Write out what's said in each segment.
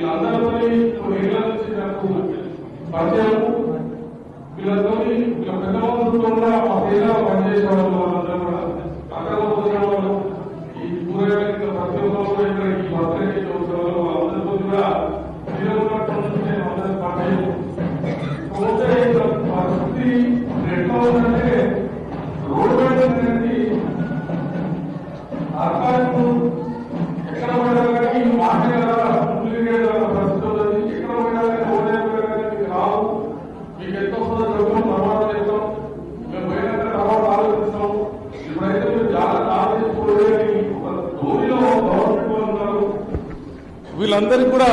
వీళ్ళందరితో కొన్ని ఏళ్ళ నుంచి నాకు పరిచయం వీళ్ళతో వీళ్ళ పెద్ద మందులతో కూడా మా పేద పనిచేసే వాళ్ళు వాళ్ళందరూ కూడా అక్కడ వచ్చిన కూడా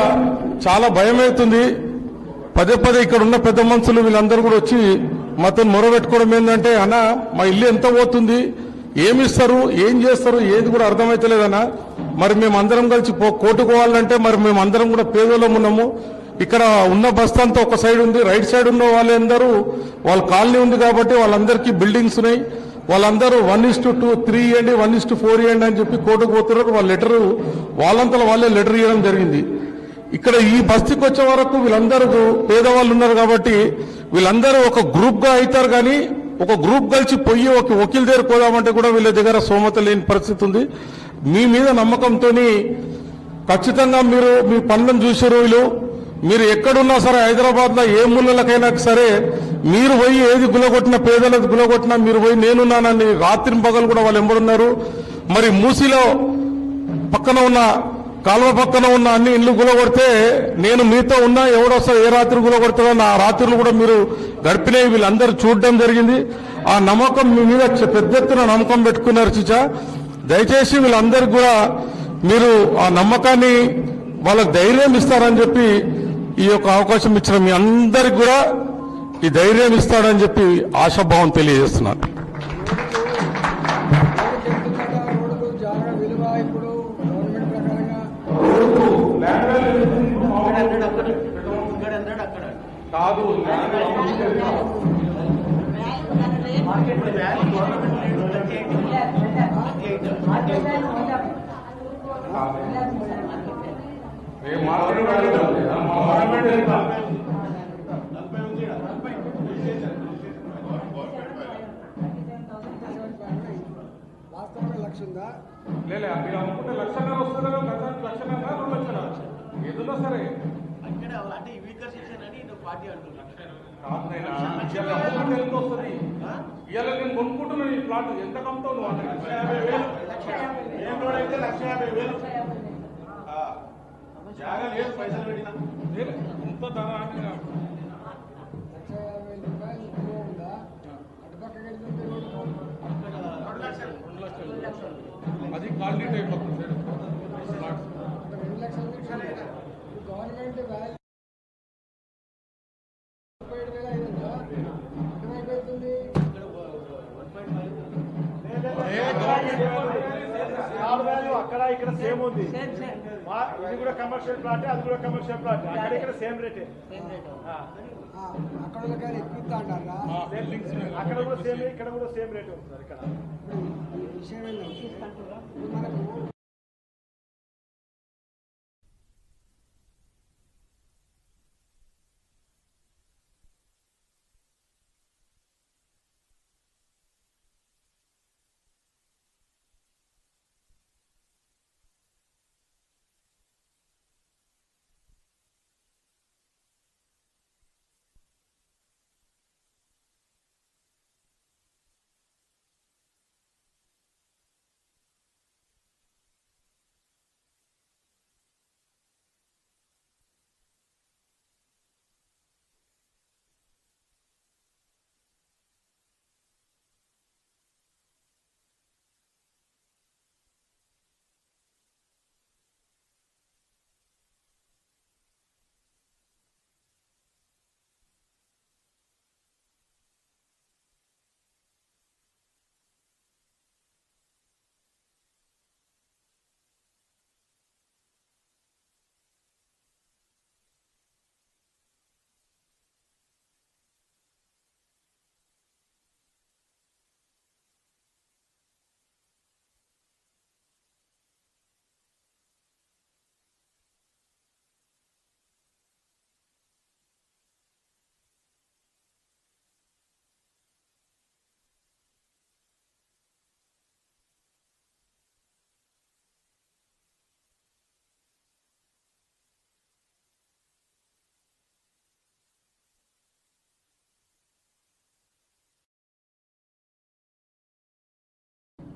చాలా భయం అవుతుంది పదే పదే ఇక్కడ ఉన్న పెద్ద మనుషులు వీళ్ళందరూ కూడా వచ్చి మాతో మొరబెట్టుకోవడం ఏంటంటే అన్న మా ఇల్లు ఎంత పోతుంది? ఏమి ఇస్తారు? ఏం చేస్తారు? ఏది కూడా అర్థమైతలేదన్నా మరి మేము అందరం కలిసి కోటుకోవాలంటే మరి మేము అందరం కూడా పేదోళ్ళం ఉన్నాము. ఇక్కడ ఉన్న బస్తా ఒక సైడ్ ఉంది. రైట్ సైడ్ ఉన్న వాళ్ళందరూ వాళ్ళ కాలనీ ఉంది కాబట్టి వాళ్ళందరికీ బిల్డింగ్స్ ఉన్నాయి. వాళ్ళందరూ one is to two three ఇవ్వండి వన్ ఇస్ టు ఫోర్ ఇవ్వండి అని చెప్పి కోర్టుకు పోతున్నారు. వాళ్ళ లెటర్ వాళ్ళంతా వాళ్ళే లెటర్ ఇవ్వడం జరిగింది. ఇక్కడ ఈ బస్తీకి వచ్చే వరకు వీళ్ళందరూ పేదవాళ్ళు ఉన్నారు కాబట్టి వీళ్ళందరూ ఒక గ్రూప్గా అవుతారు కానీ ఒక గ్రూప్ కలిసి పోయి ఒక వకీల్ దగ్గర పోదామంటే కూడా వీళ్ళ దగ్గర సోమత లేని పరిస్థితి ఉంది. మీ మీద నమ్మకంతోని ఖచ్చితంగా మీరు మీ పనులను చూసే రోజులు మీరు ఎక్కడున్నా సరే హైదరాబాద్లో ఏ మూలలకైనా సరే మీరు పోయి ఏది గులగొట్టిన పేదలకు గులగొట్టినా మీరు పోయి నేనున్నానని రాత్రి పగలు కూడా వాళ్ళు ఎంబడున్నారు. మరి మూసిలో పక్కన ఉన్న కాలువ పక్కన ఉన్న అన్ని ఇల్లు గులగొడితే నేను మీతో ఉన్నా ఎవడొస్తా ఏ రాత్రి గులగొడతాడో నా రాత్రులు కూడా మీరు గడిపినవి వీళ్ళందరూ చూడడం జరిగింది. ఆ నమ్మకం మీ మీద పెద్ద ఎత్తున నమ్మకం పెట్టుకున్నారు చిచా. దయచేసి వీళ్ళందరికీ కూడా మీరు ఆ నమ్మకాన్ని వాళ్ళకు ధైర్యం ఇస్తారని చెప్పి ఈ యొక్క అవకాశం ఇచ్చిన మీ అందరికి కూడా ఈ ధైర్యం ఇస్తాడని చెప్పి ఆశాభావం తెలియజేస్తున్నాను. కాదు land value market value government rate thirty eight thirty eight ఏ మార్కెట్ వాల్యూ కాదు. మా మార్కెట్ ఎంత? వాస్తవంగా లక్ష ఉందా లేలే మీరు అమ్ముకుంటే లక్షన్నర వస్తుంది లక్షన్నర రెండు లక్షల? ఏదన్నా సరే. అక్కడ అంటే పార్టీ నాయనా. ఇవాళ నేను కొనుక్కుంటున్నాను ఈ ప్లాట్ ఎంత కమ్ముతావు నువ్వు? అంటే మెయిన్ రోడ్ అయితే లక్ష యాభై వేలు. జాగా లేదు పైసలు పెట్టినా ఇంత ధర అని నాకు. లక్ష యాభై రూపాయలు విలువ ఉందా అటుపక్కకి వెళ్తుంటే రోడ్డు రెండు లక్షలు రెండు లక్షలు అది క్వాలిటీ టైప్ వస్తుంది ప్లాట్స్. అక్కడ రెండు లక్షల నుంచి ఇప్పుడు గవర్నమెంట్ వాల్యూ ముప్పై ఏడు వేల ఐదు వందలా అటువైపు అవుతుంది ఇక్కడ వన్ పాయింట్ వాల్యూ అక్కడ ఇక్కడ సేమ్ ఉంది. ఇది కూడా కమర్షియల్ ప్లాట్ అది కూడా కమర్షియల్ ప్లాట్ అక్కడ ఇక్కడ సేమ్ రేటే అక్కడ కూడా సేమ్ ఇక్కడ కూడా సేమ్ రేట్ ఉంది. సార్ ఇక్కడ మనకు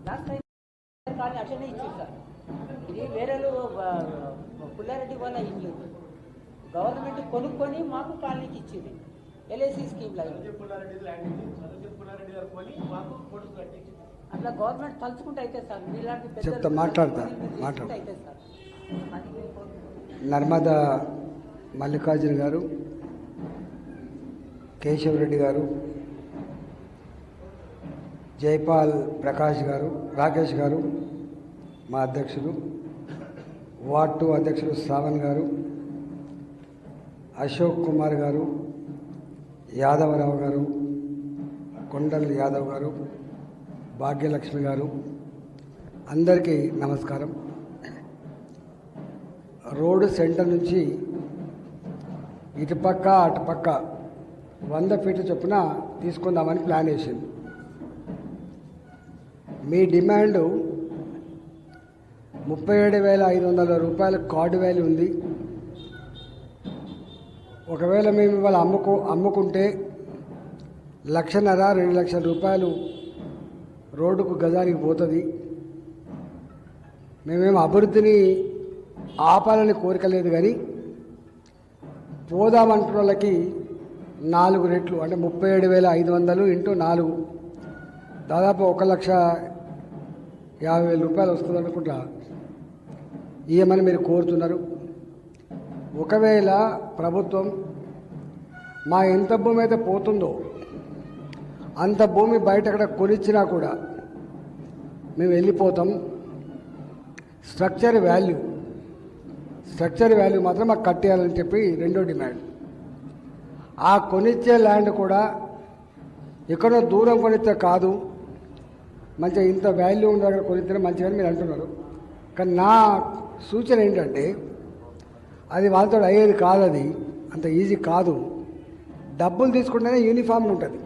లాస్ట్ టైం కానీ అట్లనే ఇచ్చింది సార్. ఇది వేరే పుల్లారెడ్డి వాళ్ళ ఇల్లు. గవర్నమెంట్ కొనుక్కొని మాకు కాలనీకి ఇచ్చింది. ఎల్ఐసి స్కీమ్ లాగా అట్లా గవర్నమెంట్ తలుచుకుంటే అయితే సార్ మీలాంటి చెప్తా, మాట్లాడతా, తీసుకుంటే మాట్లాడు. అయితే సార్. అది మేము కోరుకుంటున్నాం. నర్మదా మల్లికార్జున గారు కేశవరెడ్డి గారు జైపాల్ ప్రకాష్ గారు రాకేష్ గారు మా అధ్యక్షులు వార్డ్ టూ అధ్యక్షులు శ్రావణ్ గారు అశోక్ కుమార్ గారు యాదవరావు గారు కొండల్ యాదవ్ గారు భాగ్యలక్ష్మి గారు అందరికీ నమస్కారం. రోడ్డు సెంటర్ నుంచి ఇటుపక్క అటుపక్క వంద ఫీట్ల చొప్పున తీసుకుందామని ప్లాన్ వేసింది మీ డిమాండ్ ముప్పై ఏడు వేల ఐదు వందల రూపాయల కార్డు వాల్యూ ఉంది. ఒకవేళ మేము ఇవాళ అమ్ముకు అమ్ముకుంటే లక్షన్నర రెండు లక్షల రూపాయలు రోడ్డుకు గజానికి పోతుంది. మేమేం అభివృద్ధిని ఆపాలని కోరిక లేదు కానీ పోదామంటున్న వాళ్ళకి నాలుగు రెట్లు అంటే ముప్పై ఏడు వేల ఐదు వందలు ఇంటూ నాలుగు. దాదాపు ఒక లక్ష యాభై వేల రూపాయలు వస్తుంది అనుకుంటా. ఇవ్వమని మీరు కోరుతున్నారు. ఒకవేళ ప్రభుత్వం మా ఎంత భూమి అయితే పోతుందో అంత భూమి బయట అక్కడ కొనిచ్చినా కూడా మేము వెళ్ళిపోతాం. స్ట్రక్చర్ వాల్యూ స్ట్రక్చర్ వాల్యూ మాత్రం మాకు కట్టేయాలని చెప్పి రెండో డిమాండ్. ఆ కొనిచ్చే ల్యాండ్ కూడా ఎక్కడో దూరం కొనిస్తే కాదు. మంచిగా ఇంత వాల్యూ ఉన్న దగ్గర కొనిస్తే మంచిగా మీరు అంటున్నారు. కానీ నా సూచన ఏంటంటే అది వాళ్ళతో అయ్యేది కాదు అది అంత ఈజీ కాదు. డబ్బులు తీసుకుంటేనే యూనిఫామ్ ఉంటుంది.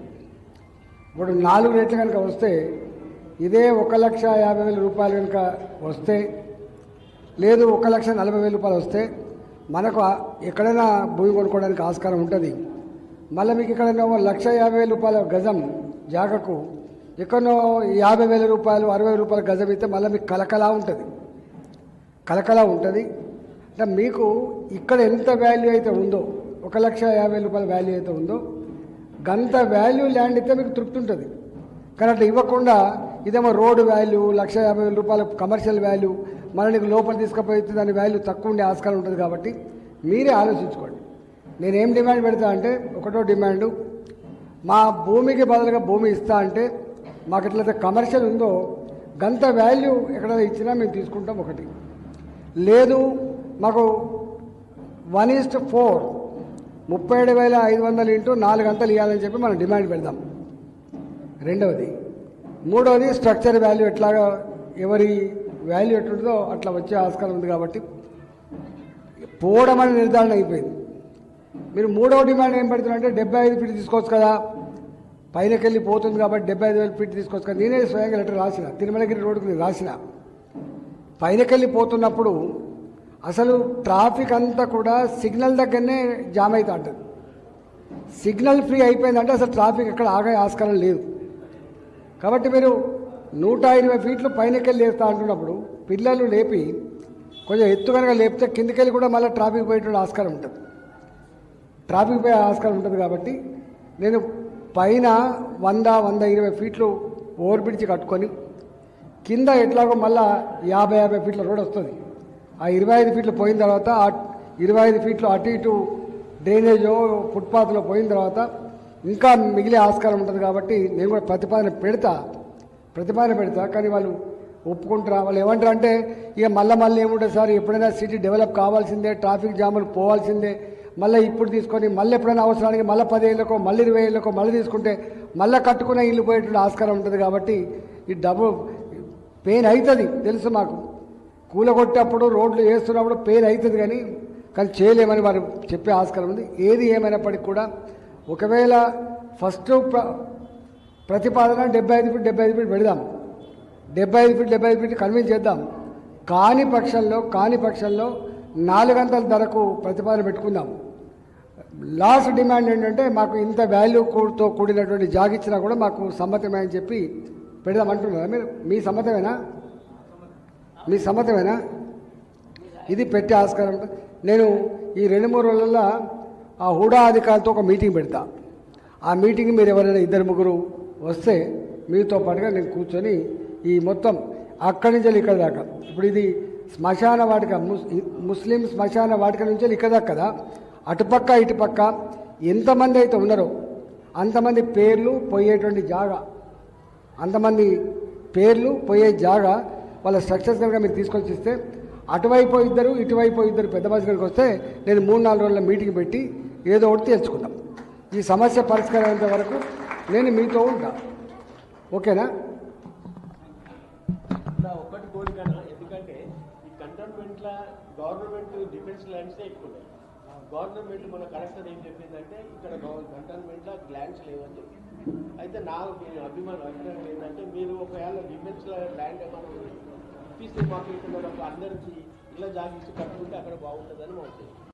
ఇప్పుడు నాలుగు రేట్లు కనుక వస్తే ఇదే ఒక లక్ష యాభై వేల రూపాయలు కనుక వస్తే లేదు ఒక లక్ష నలభై వేల రూపాయలు వస్తే మనకు ఎక్కడైనా భూమి కొనుక్కోవడానికి ఆస్కారం ఉంటుంది. మళ్ళీ మీకు ఎక్కడైనా లక్ష యాభై వేల రూపాయల గజం జాగకు ఎక్కడో యాభై వేల రూపాయలు అరవై వేల రూపాయల గజం అయితే మళ్ళీ మీకు కలకలా ఉంటుంది. కలకలా ఉంటుంది. అంటే మీకు ఇక్కడ ఎంత వాల్యూ అయితే ఉందో ఒక లక్ష యాభై రూపాయల వాల్యూ అయితే ఉందో గంత వాల్యూ ల్యాండ్ అయితే మీకు తృప్తి ఉంటుంది. కానీ అట్లా ఇవ్వకుండా ఇదేమో రోడ్డు వాల్యూ లక్ష యాభై వేల రూపాయల కమర్షియల్ వాల్యూ మళ్ళీ నీకు లోపల తీసుకుపోయి దాని వాల్యూ తక్కువ ఉండే ఆస్కారం ఉంటుంది కాబట్టి మీరే ఆలోచించుకోండి. నేను డిమాండ్ పెడతా అంటే ఒకటో డిమాండు మా భూమికి బదులుగా భూమి ఇస్తా అంటే మాకు ఎట్లయితే కమర్షియల్ ఉందో గంత వాల్యూ ఎక్కడ ఇచ్చినా మేము తీసుకుంటాం ఒకటి. లేదు మాకు వన్ ఈస్ట్ ఫోర్ ముప్పై ఏడు వేల ఐదు వందలు ఇంటూ నాలుగు అంతలు ఇవ్వాలని చెప్పి మనం డిమాండ్ పెడదాం. రెండవది మూడవది స్ట్రక్చర్ వాల్యూ ఎట్లాగా ఎవరి వాల్యూ ఎట్లుంటుందో అట్లా వచ్చే ఆస్కారం ఉంది కాబట్టి. పోవడం అనే నిర్ధారణ అయిపోయింది. మీరు మూడవ డిమాండ్ ఏం పెడుతున్నారంటే డెబ్బై ఐదు ఫీట్ తీసుకోవచ్చు కదా. పైనకి వెళ్ళి పోతుంది కాబట్టి డెబ్బై ఐదు వేలు ఫీట్ తీసుకొచ్చు నేనే స్వయంగా లెటర్ రాసిన తిరుమలగిరి రోడ్డుకు నేను రాసిన. పైనకెళ్ళి పోతున్నప్పుడు అసలు ట్రాఫిక్ అంతా కూడా సిగ్నల్ దగ్గరనే జామ్ అవుతా ఉంటుంది సిగ్నల్ ఫ్రీ అయిపోయిందంటే అసలు ట్రాఫిక్ అక్కడ ఆగే ఆస్కారం లేదు. కాబట్టి మీరు నూట ఇరవై ఫీట్లు పైనకెళ్ళి లేపుతా అంటున్నప్పుడు పిల్లలు లేపి కొంచెం ఎత్తు కనుక లేపితే కిందకెళ్ళి కూడా మళ్ళీ ట్రాఫిక్ పోయేటువంటి ఆస్కారం ఉంటుంది. ట్రాఫిక్ పోయే ఆస్కారం ఉంటుంది కాబట్టి నేను పైన వంద వంద ఇరవై ఫీట్లు ఓవర్ బ్రిడ్జ్ కట్టుకొని కింద ఎట్లాగో మళ్ళా యాభై యాభై ఫీట్ల రోడ్ వస్తుంది. ఆ ఇరవై ఐదు ఫీట్లు పోయిన తర్వాత ఆ ఇరవై ఐదు ఫీట్లు అటు ఇటు డ్రైనేజో ఫుట్పాత్లో పోయిన తర్వాత ఇంకా మిగిలే ఆస్కారం ఉంటుంది కాబట్టి నేను కూడా ప్రతిపాదన పెడతా. ప్రతిపాదన పెడతా కానీ వాళ్ళు ఒప్పుకుంటారా వాళ్ళు ఏమంటారు అంటే ఇక మళ్ళీ మళ్ళీ ఏముంటుంది సార్? ఎప్పుడైనా సిటీ డెవలప్ కావాల్సిందే ట్రాఫిక్ జాములు పోవాల్సిందే మళ్ళీ ఇప్పుడు తీసుకొని మళ్ళీ ఎప్పుడైనా అవసరానికి మళ్ళీ పదేళ్ళకో మళ్ళీ ఇరవై ఏళ్ళకో మళ్ళీ తీసుకుంటే మళ్ళీ కట్టుకునే ఇల్లు పోయేటువంటి ఆస్కారం ఉంటుంది కాబట్టి ఈ డబ్బు పెయిన్ అవుతుంది తెలుసు మాకు. కూలగొట్టేటప్పుడు రోడ్లు వేస్తున్నప్పుడు పెయిన్ అవుతుంది కానీ కానీ చేయలేమని వారు చెప్పే ఆస్కారం ఉంది. ఏది ఏమైనప్పటికీ కూడా ఒకవేళ ఫస్ట్ ప్ర- ప్రతిపాదన డెబ్బై ఐదు ఫీట్ డెబ్బై ఐదు ఫీట్ పెడదాం. డెబ్బై ఐదు ఫీట్ డెబ్బై ఐదు ఫీట్ కన్విన్స్ చేద్దాం. కాని పక్షంలో కాని పక్షంలో నాలుగంతల ధరకు ప్రతిపాదన పెట్టుకుందాం. లాస్ట్ డిమాండ్ ఏంటంటే మాకు ఇంత వాల్యూతో కూడినటువంటి కూడినటువంటి జాగిచ్చినా కూడా మాకు సమ్మతమే అని చెప్పి పెడదామంటున్నారా మీరు మీ సమ్మతమేనా? మీ సమ్మతమేనా? ఇది పెట్టే ఆస్కారం. నేను ఈ రెండు మూడు రోజులలో ఆ హుడా అధికారులతో ఒక మీటింగ్ పెడతా. ఆ మీటింగ్ మీరు ఎవరైనా ఇద్దరు ముగ్గురు వస్తే మీతో పాటుగా నేను కూర్చొని ఈ మొత్తం అక్కడి నుంచి ఇక్కడ దాకా. ఇప్పుడు ఇది శ్మశాన వాటిక. ముస్ ముస్లిం శ్మశాన వాటిక నుంచి ఇక్కడ దాకా కదా. అటుపక్క ఇటుపక్క ఎంతమంది అయితే ఉన్నారో అంతమంది పేర్లు పోయేటువంటి జాగా అంతమంది పేర్లు పోయే జాగా వాళ్ళ స్ట్రక్చర్స్ కనుక మీరు తీసుకొచ్చి ఇస్తే అటువైపు ఇద్దరు ఇటువైపు ఇద్దరు పెద్ద మనిషి కనుక వస్తే నేను మూడు నాలుగు రోజుల మీటింగ్ పెట్టి ఏదో ఒకటి తెలుసుకుందాం. ఈ సమస్య పరిష్కారం అయ్యేంత వరకు నేను మీతో ఉంటా. ఓకేనా? ఒకటి కోరిక ఎందుకంటే ఈ కంటోన్మెంట్ల గవర్నమెంట్ డిఫెన్స్ ల్యాండ్సే ఎక్కువ గవర్నమెంట్ మన కలెక్టర్ ఏం చెప్పిందంటే ఇక్కడ కంటోన్మెంట్లో ల్యాండ్స్ లేవని చెప్పి. అయితే నా మీ అభిమానం అభిప్రాయం ఏంటంటే మీరు ఒకవేళ విమెన్స్ ల్యాండ్ ఏమన్నా తీస్తే మాకు ఇక్కడ అందరికీ ఇలా జాగించి కట్టుకుంటే అక్కడ బాగుంటుందని మా ఉద్దేశం.